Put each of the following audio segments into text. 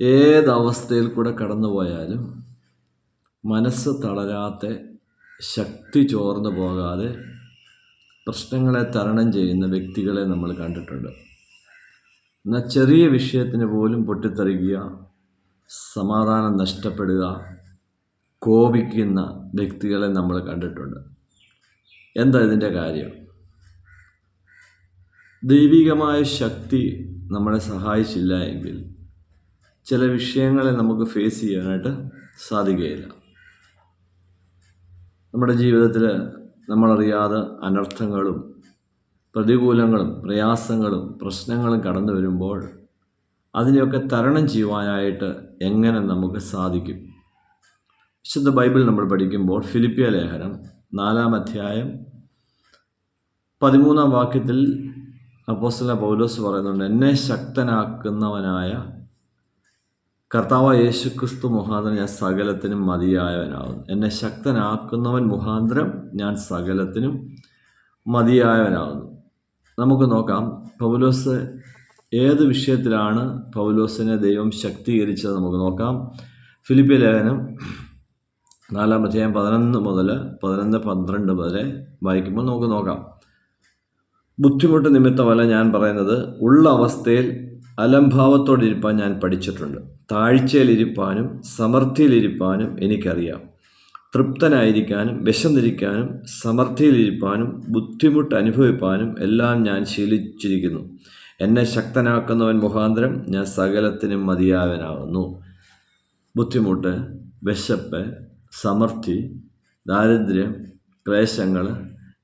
ഏതവസ്ഥയിൽ കൂടെ കടന്നു പോയാലും മനസ്സ് തളരാത്ത ശക്തി ചോർന്നു പോകാതെ പ്രശ്നങ്ങളെ തരണം ചെയ്യുന്ന വ്യക്തികളെ നമ്മൾ കണ്ടിട്ടുണ്ട്. എന്നാൽ ചെറിയ വിഷയത്തിന് പോലും പൊട്ടിത്തെറിക്കുക സമാധാനം നഷ്ടപ്പെടുക കോപിക്കുന്ന വ്യക്തികളെ നമ്മൾ കണ്ടിട്ടുണ്ട്. എന്താ ഇതിന്റെ കാര്യം? ദൈവികമായ ശക്തി നമ്മളെ സഹായിച്ചില്ല എങ്കിൽ ചില വിഷയങ്ങളെ നമുക്ക് ഫേസ് ചെയ്യാനായിട്ട് സാധിക്കുകയില്ല. നമ്മുടെ ജീവിതത്തിൽ നമ്മളറിയാതെ അനർത്ഥങ്ങളും പ്രതികൂലങ്ങളും പ്രയാസങ്ങളും പ്രശ്നങ്ങളും കടന്നു വരുമ്പോൾ അതിനെയൊക്കെ തരണം ചെയ്യുവാനായിട്ട് എങ്ങനെ നമുക്ക് സാധിക്കും? വിശുദ്ധ ബൈബിൾ നമ്മൾ പഠിക്കുമ്പോൾ ഫിലിപ്പിയ ലേഖനം നാലാം അധ്യായം പതിമൂന്നാം വാക്യത്തിൽ അപ്പോസ്തല പൗലോസ് പറയുന്നുണ്ട് എന്നെ ശക്തനാക്കുന്നവനായ കർത്താവ് യേശുക്രിസ്തു മുഖാന്തരം ഞാൻ സകലത്തിനും മതിയായവനാകുന്നു. എന്നെ ശക്തനാക്കുന്നവൻ മുഖാന്തരം ഞാൻ സകലത്തിനും മതിയായവനാകുന്നു. നമുക്ക് നോക്കാം പൗലോസ് ഏത് വിഷയത്തിലാണ് പൗലോസിനെ ദൈവം ശക്തീകരിച്ചത് നമുക്ക് നോക്കാം. ഫിലിപ്പിയ ലേഖനം നാലാം അധ്യായം പതിനൊന്ന് മുതൽ പതിനൊന്ന് പന്ത്രണ്ട് വരെ വായിക്കുമ്പോൾ നമുക്ക് നോക്കാം. ബുദ്ധിമുട്ട് നിമിത്തമല്ല ഞാൻ പറയുന്നത്. ഉള്ള അവസ്ഥയിൽ അലംഭാവത്തോടിരിപ്പാൻ ഞാൻ പഠിച്ചിട്ടുണ്ട്. താഴ്ചയിലിരിപ്പാനും സമൃദ്ധിയിലിരിപ്പാനും എനിക്കറിയാം. തൃപ്തനായിരിക്കാനും വിശന്നിരിക്കാനും സമൃദ്ധിയിലിരിപ്പാനും ബുദ്ധിമുട്ട് അനുഭവിപ്പാനും എല്ലാം ഞാൻ ശീലിച്ചിരിക്കുന്നു. എന്നെ ശക്തനാക്കുന്നവൻ മുഖാന്തരം ഞാൻ സകലത്തിനും മതിയാവനാകുന്നു ബുദ്ധിമുട്ട് വിശപ്പ് സമൃദ്ധി ദാരിദ്ര്യം ക്ലേശങ്ങൾ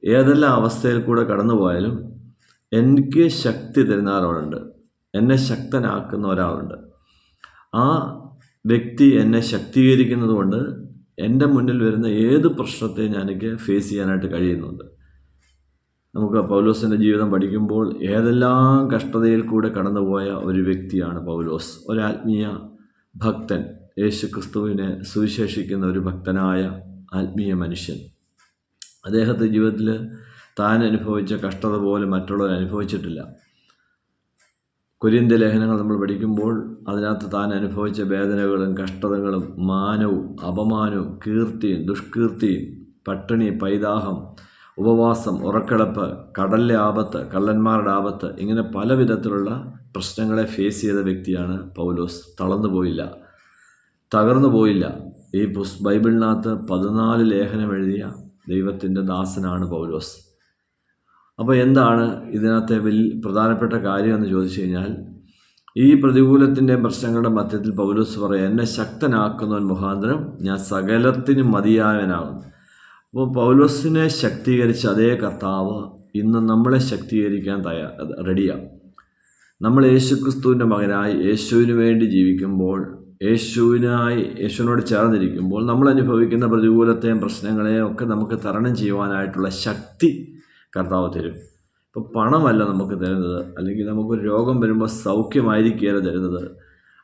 ഏതെല്ലാം അവസ്ഥയിൽ കൂടെ കടന്നു പോയാലും എനിക്ക് ശക്തി തരുന്ന ഒരാളുണ്ട്. എന്നെ ശക്തനാക്കുന്ന ഒരാളുണ്ട്. ആ വ്യക്തി എന്നെ ശക്തീകരിക്കുന്നത് കൊണ്ട് എന്റെ മുന്നിൽ വരുന്ന ഏത് പ്രശ്നത്തെയും ഞാൻ എനിക്ക് ഫേസ് ചെയ്യാനായിട്ട് കഴിയുന്നുണ്ട്. നമുക്ക് പൗലോസിന്റെ ജീവിതം പഠിക്കുമ്പോൾ ഏതെല്ലാം കഷ്ടതയിൽ കൂടെ കടന്നുപോയ ഒരു വ്യക്തിയാണ് പൗലോസ്. ഒരാത്മീയ ഭക്തൻ. യേശു ക്രിസ്തുവിനെ സുവിശേഷിക്കുന്ന ഒരു ഭക്തനായ ആത്മീയ മനുഷ്യൻ. അദ്ദേഹത്തെ ജീവിതത്തിൽ താൻ അനുഭവിച്ച കഷ്ടത പോലെ മറ്റുള്ളവർ അനുഭവിച്ചിട്ടില്ല. കുര്യന്ത ലേഖനങ്ങൾ നമ്മൾ പഠിക്കുമ്പോൾ അതിനകത്ത് താൻ അനുഭവിച്ച വേദനകളും കഷ്ടതകളും മാനവും അപമാനവും കീർത്തിയും ദുഷ്കീർത്തിയും പട്ടിണി പൈതാഹം ഉപവാസം ഉറക്കിടപ്പ് കടലിലെ ആപത്ത് കള്ളന്മാരുടെ ആപത്ത് ഇങ്ങനെ പല വിധത്തിലുള്ള പ്രശ്നങ്ങളെ ഫേസ് ചെയ്ത വ്യക്തിയാണ് പൗലോസ്. തളർന്നു പോയില്ല. തകർന്നു പോയില്ല. ഈ പുസ് ബൈബിളിനകത്ത് പതിനാല് ലേഖനം എഴുതിയ ദൈവത്തിന്റെ ദാസനാണ് പൗലോസ്. അപ്പോൾ എന്താണ് ഇതിനകത്തെ വലിയ പ്രധാനപ്പെട്ട കാര്യം എന്ന് ചോദിച്ചു കഴിഞ്ഞാൽ ഈ പ്രതികൂലത്തിന്റെ പ്രശ്നങ്ങളുടെ മധ്യത്തിൽ പൗലോസ് പറയാം എന്നെ ശക്തനാക്കുന്നവൻ മുഖാന്തരം ഞാൻ സകലത്തിനും മതിയായവനാകുന്നു. അപ്പോൾ പൗലോസിനെ ശക്തീകരിച്ച അതേ കർത്താവ് ഇന്ന് നമ്മളെ ശക്തീകരിക്കാൻ തയ്യാ റെഡിയാണ് നമ്മൾ യേശുക്രിസ്തുവിന്റെ മകനായി യേശുവിന് വേണ്ടി ജീവിക്കുമ്പോൾ യേശുവിനായി യേശുവിനോട് ചേർന്നിരിക്കുമ്പോൾ നമ്മൾ അനുഭവിക്കുന്ന പ്രതികൂലത്തെയും പ്രശ്നങ്ങളെയും ഒക്കെ നമുക്ക് തരണം ചെയ്യുവാനായിട്ടുള്ള ശക്തി കർത്താവ് തരും. ഇപ്പോൾ പണമല്ല നമുക്ക് തരുന്നത്. അല്ലെങ്കിൽ നമുക്കൊരു രോഗം വരുമ്പോൾ സൗഖ്യമായിരിക്കുകയല്ല തരുന്നത്.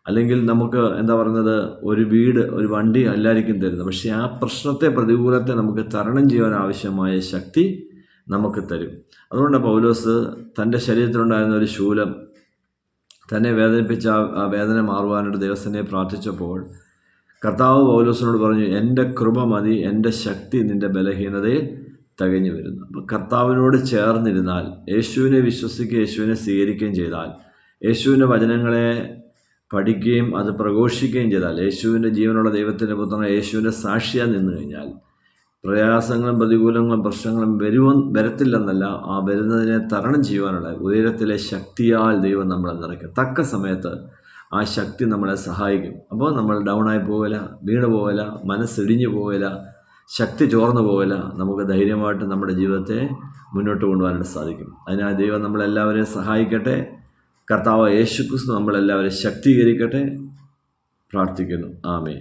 അല്ലെങ്കിൽ നമുക്ക് എന്താ പറയുന്നത്? ഒരു വീട് ഒരു വണ്ടി അല്ലായിരിക്കും തരുന്നത്. പക്ഷേ ആ പ്രശ്നത്തെ പ്രതികൂലത്തെ നമുക്ക് തരണം ചെയ്യാൻ ആവശ്യമായ ശക്തി നമുക്ക് തരും. അതുകൊണ്ട് പൗലോസ് തന്റെ ശരീരത്തിലുണ്ടായിരുന്ന ഒരു ശൂലം തന്നെ വേദനിപ്പിച്ച ആ വേദന മാറുവാനായിട്ട് ദൈവസ്ഥനെ പ്രാർത്ഥിച്ചപ്പോൾ കർത്താവ് പൗലോസിനോട് പറഞ്ഞു എന്റെ കൃപ മതി എന്റെ ശക്തി നിന്റെ ബലഹീനതയിൽ തികഞ്ഞു വരുന്നു. അപ്പോൾ കർത്താവിനോട് ചേർന്നിരുന്നാൽ യേശുവിനെ വിശ്വസിക്കുകയും യേശുവിനെ സ്വീകരിക്കുകയും ചെയ്താൽ യേശുവിന്റെ വചനങ്ങളെ പഠിക്കുകയും അത് പ്രഘോഷിക്കുകയും ചെയ്താൽ യേശുവിന്റെ ജീവനുള്ള ദൈവത്തിന്റെ പുത്രൻ യേശുവിന്റെ സാക്ഷിയായി നിന്നു കഴിഞ്ഞാൽ പ്രയാസങ്ങളും പ്രതികൂലങ്ങളും പ്രശ്നങ്ങളും വരുവ വരത്തില്ലെന്നല്ല ആ വരുന്നതിനെ തരണം ചെയ്യുവാനുള്ള ഉയരത്തിലെ ശക്തിയാൽ ദൈവം നമ്മളെ നിറയ്ക്കും. തക്ക സമയത്ത് ആ ശക്തി നമ്മളെ സഹായിക്കും. അപ്പോൾ നമ്മൾ ഡൗണായി പോകില്ല വീണ് പോകില്ല മനസ്സിടിഞ്ഞു പോകില്ല ശക്തി ചോർന്നു പോകില്ല നമുക്ക് ധൈര്യമായിട്ട് നമ്മുടെ ജീവിതത്തെ മുന്നോട്ട് കൊണ്ടുപോകാനായിട്ട് സാധിക്കും. അതിനാൽ ദൈവം നമ്മളെല്ലാവരെയും സഹായിക്കട്ടെ. കർത്താവ് യേശുക്രിസ്തു നമ്മളെല്ലാവരെയും ശക്തീകരിക്കട്ടെ. പ്രാർത്ഥിക്കുന്നു. ആമേ